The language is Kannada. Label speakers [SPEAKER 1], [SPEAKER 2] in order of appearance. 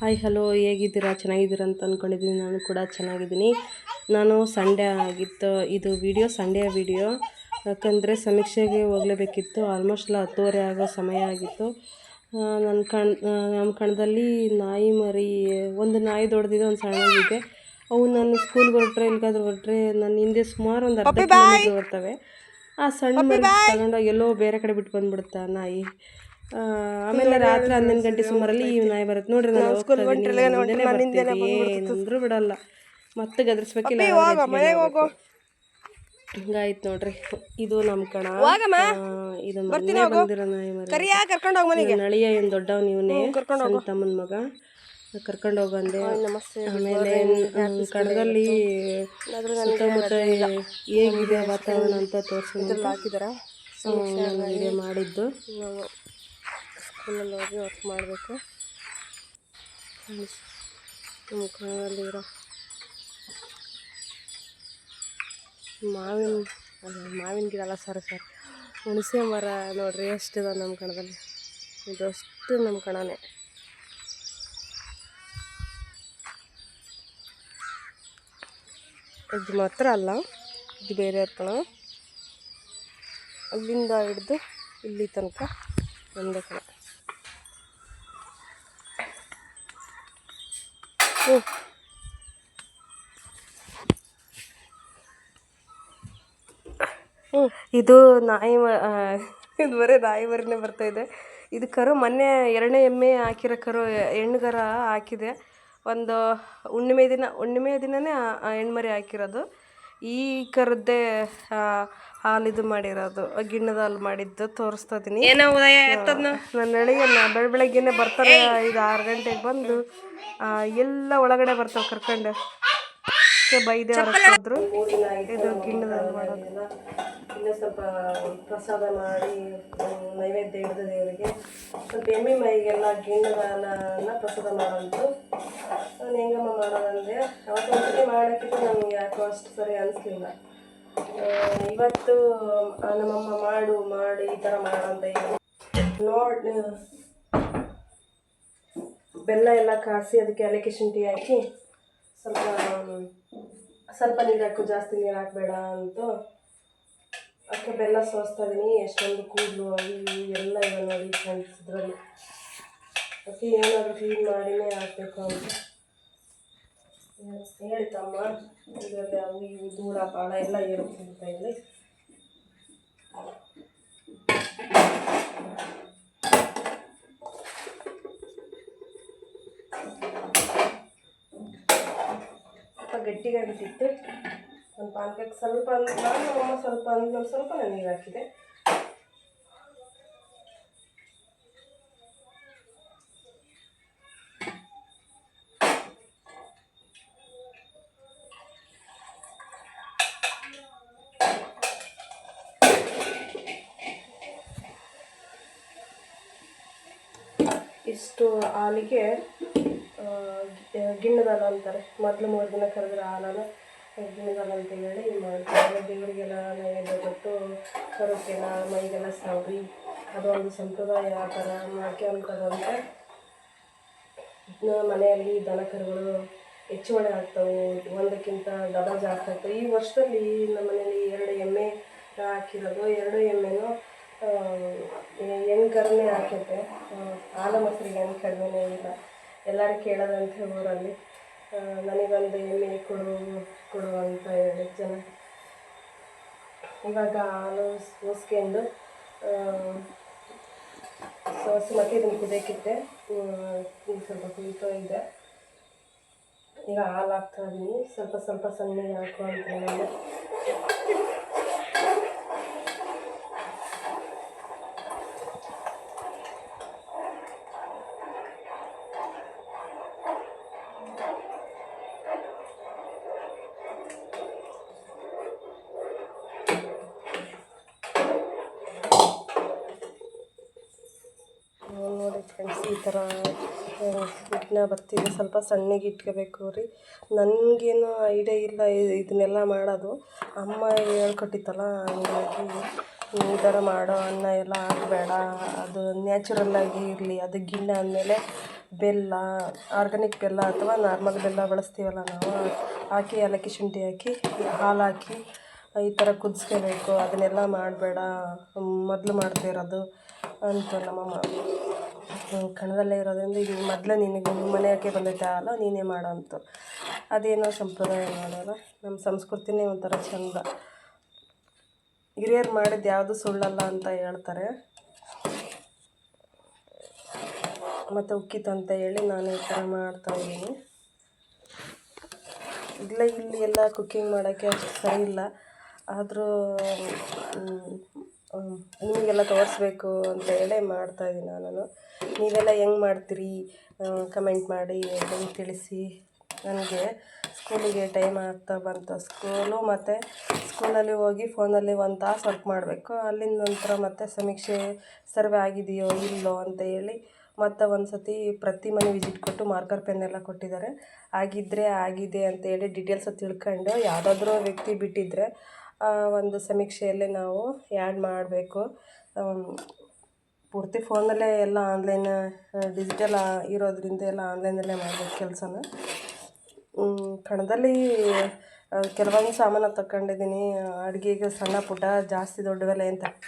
[SPEAKER 1] ಹಾಯ್ ಹಲೋ ಹೇಗಿದ್ದೀರಾ? ಚೆನ್ನಾಗಿದ್ದೀರಾ ಅಂತ ಅಂದ್ಕೊಂಡಿದ್ದೀನಿ ನಾನು ಕೂಡ ಚೆನ್ನಾಗಿದ್ದೀನಿ. ನಾನು ಸಂಡೇ ಆಗಿತ್ತು. ಇದು ವಿಡಿಯೋ ಸಂಡೇ ವಿಡಿಯೋ ಯಾಕಂದರೆ ಸಮೀಕ್ಷೆಗೆ ಹೋಗಲೇಬೇಕಿತ್ತು. ಆಲ್ಮೋಸ್ಟ್ ಎಲ್ಲ ಹತ್ತುವರೆ ಆಗೋ ಸಮಯ ಆಗಿತ್ತು. ನನ್ನ ಕಣ್ ನಮ್ಮ ಕಣದಲ್ಲಿ ನಾಯಿ ಮರಿ ಒಂದು ನಾಯಿ ದೊಡ್ಡದಿದೆ ಒಂದು ಸಣ್ಣದಿದೆ. ಅವು ನಾನು ಸ್ಕೂಲ್ಗೆ ಹೊರಟ್ರೆ ಎಲ್ಲಿಗಾದ್ರೂ ಹೊರಟ್ರೆ ನನ್ನ ಹಿಂದೆ ಸುಮಾರು ಒಂದು ಅರ್ಧ ಕಿಲೋಮೀಟ್ರ್ ಬರ್ತವೆ. ಆ ಸಣ್ಣ ಮರಿ ತಗೊಂಡಾಗ ಎಲ್ಲೋ ಬೇರೆ ಕಡೆ ಬಿಟ್ಟು ಬಂದ್ಬಿಡುತ್ತಾ ನಾಯಿ. ಆಮೇಲೆ ರಾತ್ರಿ ಹನ್ನೊಂದು ಗಂಟೆ ಸುಮಾರಲ್ಲಿ ಈ ನಾಯಿ ಬರುತ್ತೆ ನೋಡ್ರಿ ನಾನು. ಏನಂದ್ರೂ ಬಿಡಲ್ಲ. ಮತ್ತೆ ಗದರ್ಸ್ಬೇಕಿಲ್ಲ ಹಿಂಗಾಯ್ತು ನೋಡ್ರಿ. ಇದು ನಮ್ಮ ಕಣ. ಇದು ಬಂದಿರೋ ನಾಯಿ ಮರಿ. ಏನು ದೊಡ್ಡವ ನೀವನೇ ಸಣ್ಣ ತಮ್ಮನ ಮಗ. ಕರ್ಕೊಂಡು ಹೋಗಂದೆ ಆಮೇಲೆ ಕಡದಲ್ಲಿ ಕಣದಲ್ಲಿ ಸುತ್ತಮುತ್ತ ಹೇಗಿದೆ ವಾತಾವರಣ ಅಂತ ತೋರಿಸೋದು
[SPEAKER 2] ಹಾಕಿದಾರ?
[SPEAKER 1] ನಾನು ವಿಡಿಯೋ ಮಾಡಿದ್ದು.
[SPEAKER 2] ಸ್ಕೂಲಲ್ಲಿ ಹೋಗಿ ವರ್ಕ್ ಮಾಡಬೇಕು.
[SPEAKER 1] ನಮ್ಮ ಕಣದಲ್ಲಿರೋ ಮಾವಿನ ಮಾವಿನ ಗಿಡ ಅಲ್ಲ ಸರ್ ಸರ್ ಹುಣಸೆ ಮರ ನೋಡ್ರಿ ಎಷ್ಟಿದೆ ನಮ್ಮ ಕಣದಲ್ಲಿ. ಇದು ಅಷ್ಟು ನಮ್ಮ ಕಣನೇ. ಇದು ಮಾತ್ರ ಅಲ್ಲ, ಇದು ಬೇರೆಯವ್ರ ಕಣ. ಅಲ್ಲಿಂದ ಹಿಡ್ದು ಇಲ್ಲಿ ತನಕ ಒಂದೇ ಕಣ. ಇದು ನಾಯಿ ಮ- ಇದು ಬರೀ ನಾಯಿ ಮರಿನೇ ಬರ್ತಾ ಇದೆ. ಇದು ಕರು ಮೊನ್ನೆ ಎರಡನೇ ಎಮ್ಮೆ ಹಾಕಿರೋ ಕರು ಹೆಣ್ಣುಗರ ಹಾಕಿದೆ. ಒಂದು ಹುಣ್ಣಿಮೆ ದಿನ ಹುಣ್ಣಿಮೆ ದಿನವೇ ಹೆಣ್ಮರಿ ಹಾಕಿರೋದು. ಈ ಕರದ್ದೇ ಆ, ಹಾಲು ಇದು ಮಾಡಿರೋದು. ಗಿಣ್ಣದ ಹಾಲು ಮಾಡಿದ್ದು ತೋರಿಸ್ತಾ ಇದೀನಿ. ನನ್ನ ಅಳಿಗೆ ಬೆಳ ಬೆಳಗ್ಗೆನೆ ಬರ್ತಾರೆ ಇದು ಆರು ಗಂಟೆಗೆ ಬಂದು ಆ, ಎಲ್ಲ ಒಳಗಡೆ ಬರ್ತಾವೆ ಕರ್ಕೊಂಡು. ಬೈದೆ ಹೊರಟೋದ್ರು ಇದು ಗಿಣ್ಣದ ಹಾಲು ಮಾಡೋದು. ಇನ್ನೂ ಸ್ವಲ್ಪ ಪ್ರಸಾದ ಮಾಡಿ ನೈವೇದ್ಯ ಹಿಡಿದು ದೇವರಿಗೆ. ಸ್ವಲ್ಪ ಎಮ್ಮೆ ಮೈಗೆಲ್ಲ ಗಿಣ್ಣದ ಹಾಲನ್ನ ಪ್ರಸಾದ ಮಾಡೋದು ನಾನು ಹೆಂಗಮ್ಮ ಮಾಡೋದಂದೆ ಅವತ್ತು ಒಂದ್ಸತಿ ಮಾಡೋಕ್ಕಿಂತ ನನಗೆ ಯಾಕೋ ಅಷ್ಟು ಸರಿ ಅನಿಸ್ಲಿಲ್ಲ. ಇವತ್ತು ನಮ್ಮಮ್ಮ ಮಾಡು, ಮಾಡಿ, ಈ ಥರ ಮಾಡಂತ ನೋಡಿ ಬೆಲ್ಲ ಎಲ್ಲ ಕಾಯಿಸಿ ಅದಕ್ಕೆ ಏಲಕ್ಕಿ ಶುಂಠಿ ಹಾಕಿ ಸ್ವಲ್ಪ ಸ್ವಲ್ಪ ನೀರು ಹಾಕು, ಜಾಸ್ತಿ ನೀರು ಹಾಕಬೇಡ ಅಂತ. ಅದಕ್ಕೆ ಬೆಲ್ಲ ಸೋಸ್ತಾ ಇದ್ದೀನಿ ಎಷ್ಟೊಂದು ಕೂದಲು ಅವು ಎಲ್ಲ ಇವೆ ನೋಡಿ ಇದರಲ್ಲಿ. ಅದಕ್ಕೆ ಏನಾದರೂ ಕ್ಲೀನ್ ಮಾಡಿನೇ ಹಾಕಬೇಕು ಅಂತ. ಹೇಳಿ ತಮ್ಮ ಇದರಲ್ಲಿ ಅವು ಇವು ಧೂಳ ಪಾಳ ಎಲ್ಲ ಇರುತ್ತೆ ಇಲ್ಲಿ ಸ್ವಲ್ಪ ಗಟ್ಟಿಗಾಗಿಟ್ಟಿತ್ತು ಒಂದು ಪಾನ್ಕಕ್ಕೆ ಸ್ವಲ್ಪ ನಾನು ಸ್ವಲ್ಪ ಅಂದ್ರೆ ಸ್ವಲ್ಪ ನೀರು ಹಾಕಿದೆ. ಇಷ್ಟು ಹಾಲಿಗೆ ಗಿಣ್ಣದಾಲ ಅಂತಾರೆ. ಮೊದಲು ಮೂರು ದಿನ ಕರೆದ್ರೆ ಹಾಲನ್ನು ಗಿಣ್ಣದ ಹಾಲು ಅಂತ ಹೇಳಿ ಮಾಡ್ತಾರೆ. ದೇವರಿಗೆಲ್ಲ ನೈವೇದ್ಯ ಕೊಟ್ಟು ಕರುಕ್ಕೆಲ್ಲ, ಮೈಗೆಲ್ಲ ಸವರಿ. ಅದೊಂದು ಸಂಪ್ರದಾಯ ಆ ಥರ ಮಾಡ್ಕೊಂತದಂತೆ ನ- ಮನೆಯಲ್ಲಿ ದನ ಕರುಗಳು ಹೆಚ್ಚುವಳಿ ಆಗ್ತವೆ, ಒಂದಕ್ಕಿಂತ ಡಬಲ್ ಜಾಸ್ತಿ ಆಗ್ತವೆ. ಈ ವರ್ಷದಲ್ಲಿ ನಮ್ಮ ಮನೇಲಿ ಎರಡು ಎಮ್ಮೆ ಹಾಕಿರೋದು. ಎರಡು ಎಮ್ಮೆನೂ ಹೆಣ್ಗರನೇ ಹಾಕೈತೆ ಆಲ ಮಕ್ಕಳಿಗೆ ಮೊಸರಿಗೆ ಏನು ಕಡಿಮೆನೇ ಇಲ್ಲ. ಎಲ್ಲರೂ ಕೇಳೋದಂತೆ ಊರಲ್ಲಿ ನನಗೊಂದು ಎಮ್ಮೆ ಕೊಡು ಕೊಡು ಅಂತ ಹೇಳಿ ಜನ. ಇವಾಗ ಹಾಲು ಸೋಸ್ಕೊಂಡು ಸೋಸಿ ಮತ್ತೆ ಇದನ್ನು ಕುದಿಯಕ್ಕಿಟ್ಟೆ ಸ್ವಲ್ಪ ಕುಯ್ತೋ ಇದೆ ಈಗ ಹಾಲು ಹಾಕ್ತಾ ಇದ್ದೀನಿ ಸ್ವಲ್ಪ ಸ್ವಲ್ಪ ಸಣ್ಣಗೆ ಹಾಕು ಅಂತ ಹೇಳಿದೆ ನೋಡಿ ಫ್ರೆಂಡ್ಸ್ ಈ ಥರ ಹಿಟ್ಟನ್ನ ಬರ್ತೀವಿ ಸ್ವಲ್ಪ ಸಣ್ಣಗೆ ಇಟ್ಕೋಬೇಕು ರೀ. ನನಗೇನು ಐಡಿಯಾ ಇಲ್ಲ ಇದನ್ನೆಲ್ಲ ಮಾಡೋದು. ಅಮ್ಮ ಹೇಳ್ಕೊಟ್ಟಿತ್ತಲ್ಲ, ಹಂಗಾಗಿ ಈ ಥರ ಮಾಡೋ ಅನ್ನ ಎಲ್ಲ ಹಾಕಬೇಡ ಅದು ನ್ಯಾಚುರಲ್ಲಾಗಿ ಇರಲಿ. ಅದು ಗಿಣ್ಣ ಅಂದಮೇಲೆ ಬೆಲ್ಲ ಆರ್ಗಾನಿಕ್ ಬೆಲ್ಲ ಅಥವಾ ನಾರ್ಮಲ್ ಬೆಲ್ಲ ಬಳಸ್ತೀವಲ್ಲ ನಾವು, ಹಾಕಿ, ಏಲಕ್ಕಿ ಶುಂಠಿ ಹಾಕಿ, ಹಾಲು ಹಾಕಿ, ಈ ಥರ ಕುದಿಸ್ಕೋಬೇಕು. ಅದನ್ನೆಲ್ಲ ಮಾಡಬೇಡ. ಮೊದಲು ಮಾಡ್ತಿರೋದು ಅಂತ ನಮ್ಮಮ್ಮ ಕನ್ನಡದಲ್ಲೇ ಇರೋದ್ರಿಂದ ಈಗ ಮೊದಲೇ ನಿನಗೆ ಮನೆಯಾಗೆ ಬಂದೈತೆ ಅಲ್ಲ, ನೀನೇ ಮಾಡೋ ಅಂತ. ಅದೇನೋ ಸಂಪ್ರದಾಯ ಮಾಡೋಲ್ಲ ನಮ್ಮ ಸಂಸ್ಕೃತಿನೇ ಒಂಥರ ಚಂದ. ಹಿರಿಯರು ಮಾಡಿದ್ದು ಯಾವುದು ಸುಳ್ಳಲ್ಲ ಅಂತ ಹೇಳ್ತಾರೆ. ಮತ್ತು ಉಕ್ಕಿತು ಅಂತ ಹೇಳಿ ನಾನು ಈ ಥರ ಮಾಡ್ತಾಯಿದ್ದೀನಿ ಇಲ್ಲ, ಇಲ್ಲಿ ಎಲ್ಲ ಕುಕ್ಕಿಂಗ್ ಮಾಡೋಕ್ಕೆ ಅಷ್ಟು ಸರಿ ಇಲ್ಲ. ಆದರೂ ನಿಮಗೆಲ್ಲ ತೋರಿಸ್ಬೇಕು ಅಂತ ಹೇಳಿ ಮಾಡ್ತಾಯಿದ್ದೀನಿ ನಾನು ನೀವೆಲ್ಲ ಹೆಂಗೆ ಮಾಡ್ತೀರಿ? ಕಮೆಂಟ್ ಮಾಡಿ ಹೆಂಗೆ ತಿಳಿಸಿ. ನನಗೆ ಸ್ಕೂಲಿಗೆ ಟೈಮ್ ಆಗ್ತಾ ಬಂತು. ಸ್ಕೂಲು ಮತ್ತು ಸ್ಕೂಲಲ್ಲಿ ಹೋಗಿ ಫೋನಲ್ಲಿ ಒಂದು ತಾಸು ವರ್ಕ್ ಮಾಡಬೇಕು. ಅಲ್ಲಿಂದ ನಂತರ ಮತ್ತೆ ಸಮೀಕ್ಷೆ ಸರ್ವೆ ಆಗಿದೆಯೋ ಇಲ್ಲೋ ಅಂತ ಹೇಳಿ ಮತ್ತು ಒಂದು ಸತಿ ಪ್ರತಿ ಮನೆ ವಿಸಿಟ್ ಕೊಟ್ಟು ಮಾರ್ಕರ್ ಪೆನ್ ಎಲ್ಲ ಕೊಟ್ಟಿದ್ದಾರೆ. ಆಗಿದ್ದರೆ ಆಗಿದೆ ಅಂತ ಹೇಳಿ ಡೀಟೇಲ್ಸ್ ತಿಳ್ಕೊಂಡು ಯಾವುದಾದ್ರೂ ವ್ಯಕ್ತಿ ಬಿಟ್ಟಿದ್ದರೆ ಆ ಒಂದು ಸಮೀಕ್ಷೆಯಲ್ಲಿ ನಾವು ಆ್ಯಡ್ ಮಾಡಬೇಕು. ಪೂರ್ತಿ ಫೋನಲ್ಲೇ ಎಲ್ಲ ಆನ್ಲೈನ್ ಡಿಜಿಟಲ್ ಇರೋದರಿಂದ ಎಲ್ಲ ಆನ್ಲೈನಲ್ಲೇ ಮಾಡಬೇಕು ಕೆಲಸನ. ಕಣದಲ್ಲಿ ಕೆಲವೊಂದು ಸಾಮಾನು ತಗೊಂಡಿದ್ದೀನಿ ಅಡುಗೆಗೆ ಸಣ್ಣ ಪುಟ್ಟ ಜಾಸ್ತಿ ದೊಡ್ಡವೆಲ್ಲ ಏನು ತಕ್